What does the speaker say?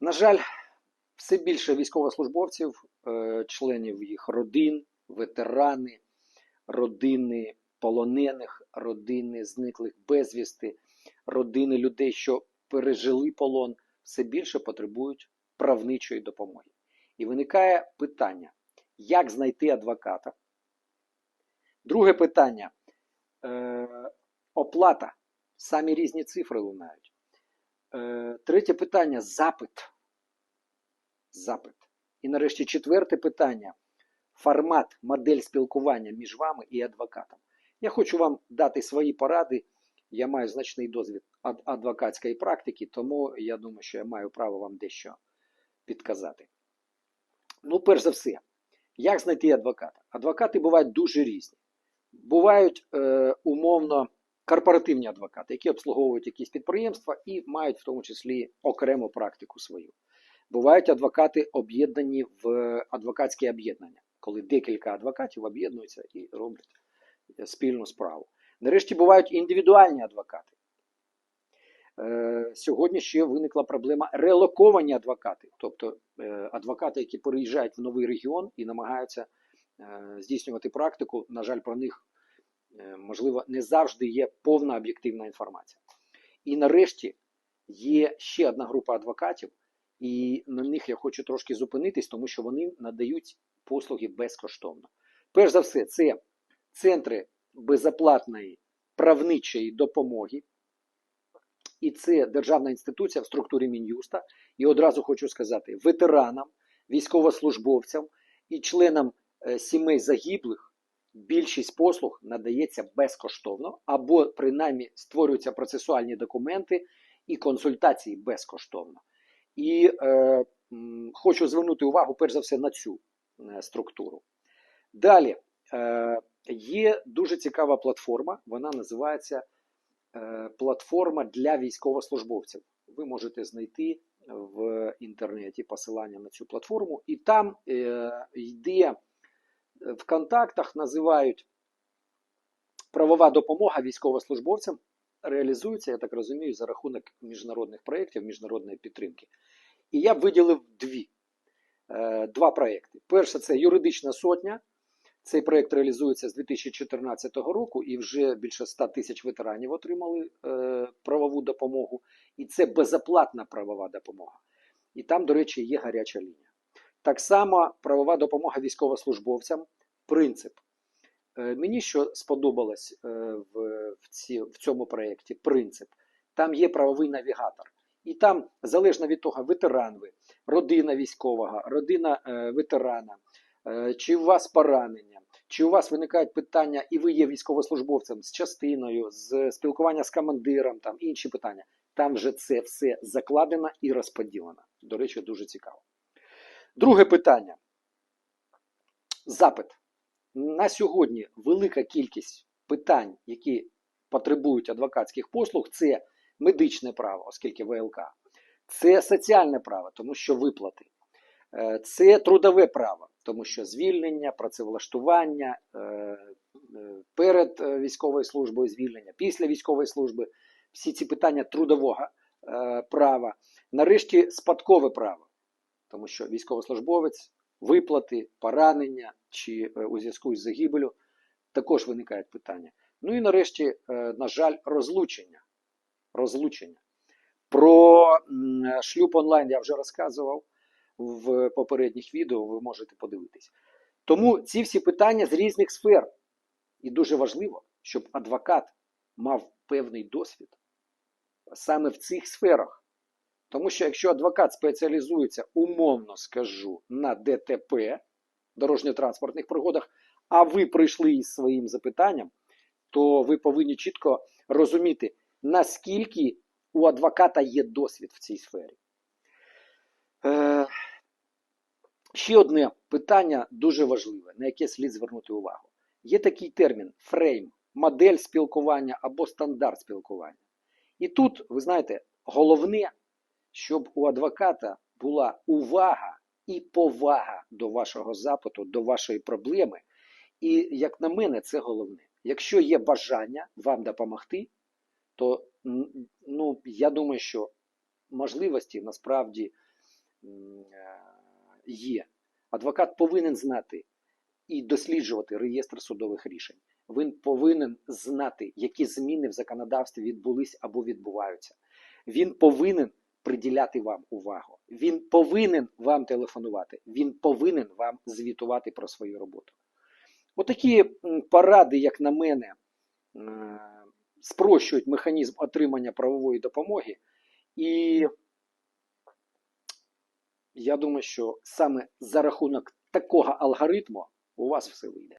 На жаль, все більше військовослужбовців, е, членів їх родин, ветерани, родини полонених, родини зниклих безвісти, родини людей, що пережили полон, все більше потребують правничої допомоги. І виникає питання, як знайти адвоката? Друге питання е, оплата. Самі різні цифри лунають. Е, третє питання запит. Запит. І нарешті четверте питання формат, модель спілкування між вами і адвокатом. Я хочу вам дати свої поради. Я маю значний досвід адвокатської практики, тому я думаю, що я маю право вам дещо підказати. Ну, перш за все, як знайти адвоката? Адвокати бувають дуже різні. Бувають е, умовно корпоративні адвокати, які обслуговують якісь підприємства і мають в тому числі окрему практику свою. Бувають адвокати об'єднані в адвокатські об'єднання, коли декілька адвокатів об'єднуються і роблять е, спільну справу. Нарешті бувають індивідуальні адвокати. Е, Сьогодні ще виникла проблема релоковані адвокати, тобто е, адвокати, які переїжджають в новий регіон і намагаються здійснювати практику. На жаль, про них можливо не завжди є повна об'єктивна інформація. І нарешті є ще одна група адвокатів, і на них я хочу трошки зупинитись, тому що вони надають послуги безкоштовно. Перш за все, це центри безоплатної правничої допомоги. І це державна інституція в структурі Мін'юста. І одразу хочу сказати ветеранам, військовослужбовцям і членам е, сімей загиблих більшість послуг надається безкоштовно, або принаймні створюються процесуальні документи і консультації безкоштовно. І е, хочу звернути увагу перш за все на цю е, структуру. Далі е, є дуже цікава платформа, вона називається е, платформа для військовослужбовців. Ви можете знайти в інтернеті посилання на цю платформу, і там е, йде в контактах, називають правова допомога військовослужбовцям. Реалізується, я так розумію, за рахунок міжнародних проєктів, міжнародної підтримки. І я виділив дві, е, два проєкти. Перше це юридична сотня. Цей проєкт реалізується з 2014 року, і вже більше 100 тисяч ветеранів отримали е, правову допомогу. І це безоплатна правова допомога. І там, до речі, є гаряча лінія. Так само правова допомога військовослужбовцям. Принцип. Е, мені що сподобалось е, в, ці, в цьому проєкті принцип. Там є правовий навігатор. І там, залежно від того, ветеран ви, родина військового, родина е, ветерана, чи у вас поранення, чи у вас виникають питання, і ви є військовослужбовцем з частиною, з спілкування з командиром, там інші питання. Там вже це все закладено і розподілено. До речі, дуже цікаво. Друге питання. Запит. На сьогодні велика кількість питань, які потребують адвокатських послуг, це медичне право, оскільки ВЛК, це соціальне право, тому що виплати, Е, це трудове право, тому що звільнення, працевлаштування е, е, перед військовою службою, звільнення після військової служби, всі ці питання трудового права. Нарешті спадкове право, тому що військовослужбовець, виплати, поранення чи е, у зв'язку з загибелю також виникають питання. Ну і нарешті, е, на жаль, розлучення. розлучення. Про шлюб онлайн я вже розказував в попередніх відео, ви можете подивитись. Тому ці всі питання з різних сфер. І дуже важливо, щоб адвокат мав певний досвід саме в цих сферах. Тому що якщо адвокат спеціалізується, умовно скажу, на ДТП, дорожньо-транспортних пригодах, а ви прийшли із своїм запитанням, то ви повинні чітко розуміти, наскільки у адвоката є досвід в цій сфері. Е, ще одне питання дуже важливе, на яке слід звернути увагу. Є такий термін фрейм, модель спілкування або стандарт спілкування. І тут, ви знаєте, головне, щоб у адвоката була увага і повага до вашого запиту, до вашої проблеми. І, як на мене, це головне. Якщо є бажання вам допомогти, то ну, я думаю, що можливості насправді е, є. Адвокат повинен знати і досліджувати реєстр судових рішень. Він повинен знати, які зміни в законодавстві відбулись або відбуваються. Він повинен приділяти вам увагу. Він повинен вам телефонувати. Він повинен вам звітувати про свою роботу. Отакі поради, як на мене, спрощують механізм отримання правової допомоги. І я думаю, що саме за рахунок такого алгоритму у вас все вийде.